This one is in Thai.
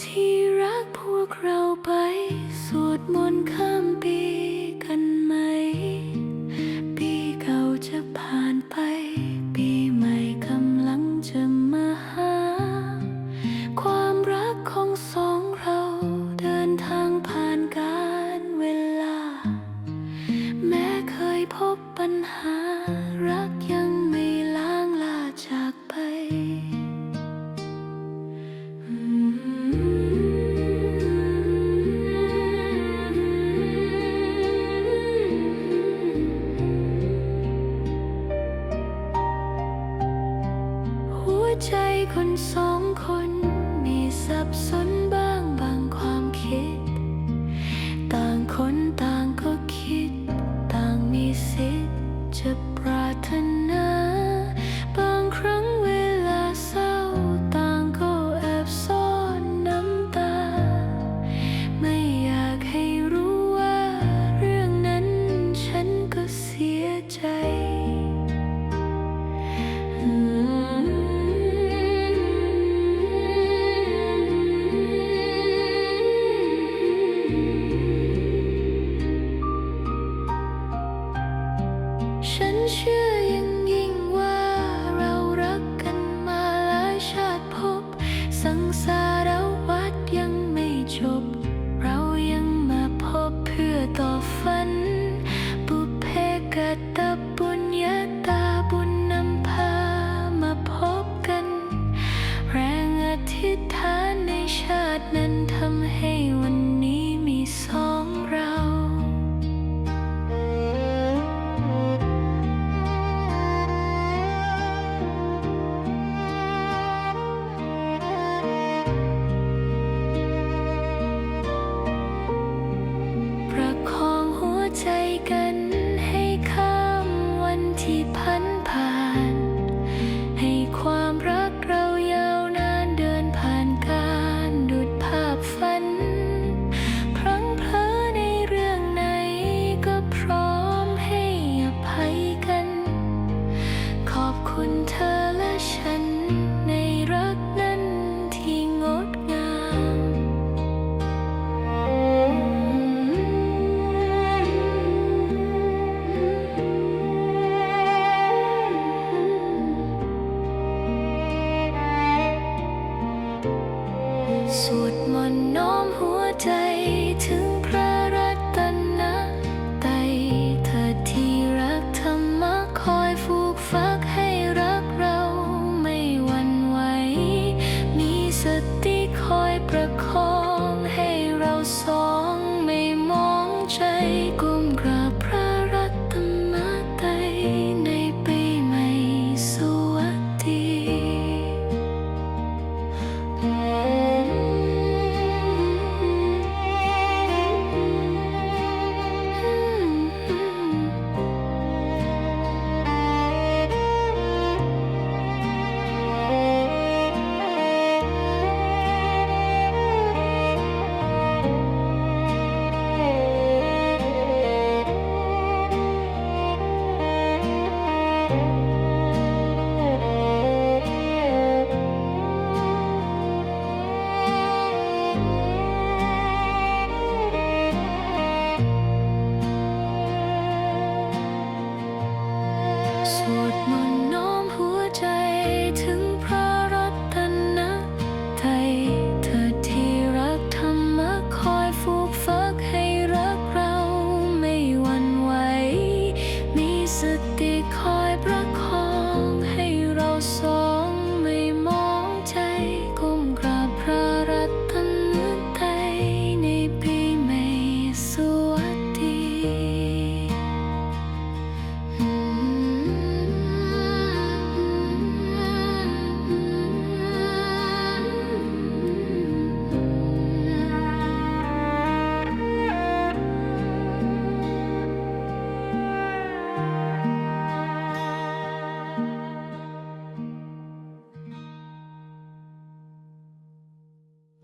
ที่รักพวกเราไปสวดมนต์ข้ามปี คนสองคนมีสับสนบ้างบางความคิด ต่างคนต่างก็คิด ต่างมีสิทธิ์จะปรั เชื่อยิ่งยิ่งว่าเรารักกันมาหลายชาติพบสังสาร So